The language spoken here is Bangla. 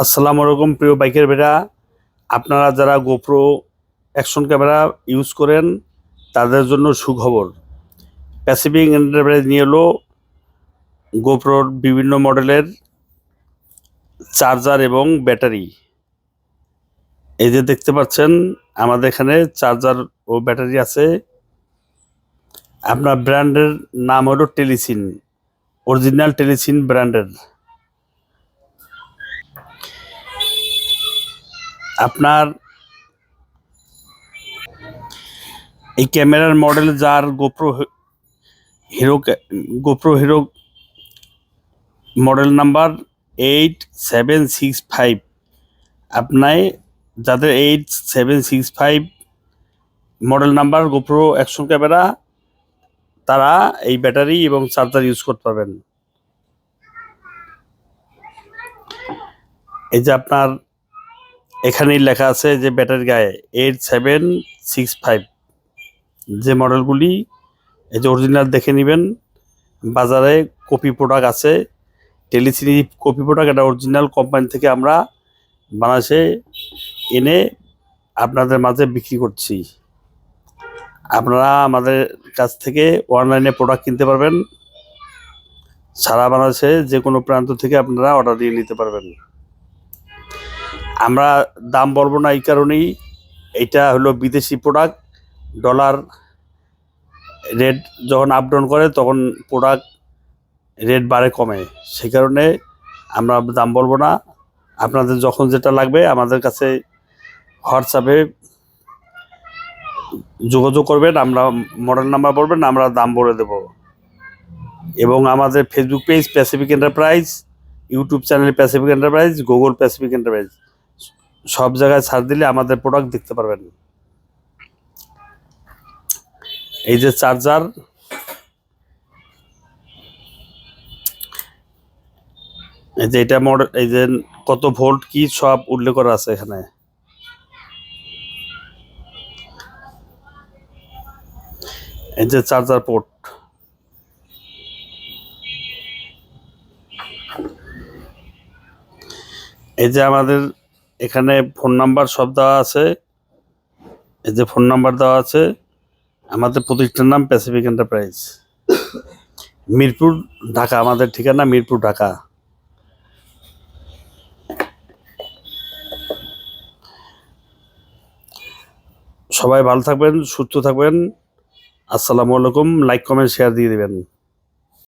আসসালামু আলাইকুম প্রিয় বাইকের বেড়া আপনারা যারা গোপ্রো অ্যাকশন ক্যামেরা ইউজ করেন, তাদের জন্য সুখবর। প্যাসিফিক এন্টারপ্রাইজ নিয়ে এলো গোপ্রোর বিভিন্ন মডেলের চার্জার এবং ব্যাটারি এই যে দেখতে পাচ্ছেন, আমাদের এখানে চার্জার ও ব্যাটারি আছে। আপনার ব্র্যান্ডের নাম হলো টেলিসিন অরিজিনাল টেলিসিন ব্র্যান্ডের আপনার এই ক্যামেরার মডেল যার GoPro Hero GoPro Hero model number eight seven six five আপনার যাদের eight seven six five model number GoPro action camera তারা এই ব্যাটারি এবং চার্জার ইউজ করতে পারবেন। এই যে আপনার এখানেই লেখা আছে যে ব্যাটারি গায়ে এইট সেভেন সিক্স ফাইভ। যে মডেলগুলি, এই যে অরিজিনাল দেখে নেবেন, বাজারে কপি প্রোডাক্ট আছে টেলিসিনি কপি প্রোডাক্ট এটা অরিজিনাল কোম্পানি থেকে আমরা বাংলাদেশে এনে আপনাদের মাঝে বিক্রি করছি। আপনারা আমাদের কাছ থেকে অনলাইনে প্রোডাক্ট কিনতে পারবেন। সারা বাংলাদেশে যে কোনো প্রান্ত থেকে আপনারা অর্ডার দিয়ে নিতে পারবেন। আমরা দাম বলব না এই কারণেই। এটা হলো বিদেশি প্রোডাক্ট ডলার রেট যখন আপ ডাউন করে, তখন প্রোডাক্ট রেট বাড়ে, কমে। সেই কারণে আমরা দাম বলব না। আপনাদের যখন যেটা লাগবে, আমাদের কাছে হোয়াটসঅ্যাপে যোগাযোগ করবেন, আমরা মডেল নাম্বার বলবেন, আমরা দাম বলে দেব। এবং আমাদের Facebook page Pacific Enterprise YouTube channel Pacific Enterprise Google Pacific Enterprise সব জায়গায় ছাড় দিলে আমাদের প্রোডাক্ট দেখতে পারবেন। এই যে চার্জার এই যে এটা মডেল এই যে কত ভোল্ট কি সব উল্লেখ করা আছে এখানে। এই যে চার্জার পোর্ট এই যে আমাদের এখানে ফোন নাম্বার সব দেওয়া আছে। এই যে ফোন নাম্বার দেওয়া আছে, আমাদের প্রতিষ্ঠান নাম প্যাসিফিক এন্টারপ্রাইজ মিরপুর, ঢাকা, আমাদের ঠিকানা মিরপুর, ঢাকা। সবাই ভালো থাকবেন, সুস্থ থাকবেন। আসসালামু আলাইকুম লাইক কমেন্ট শেয়ার দিয়ে দিবেন।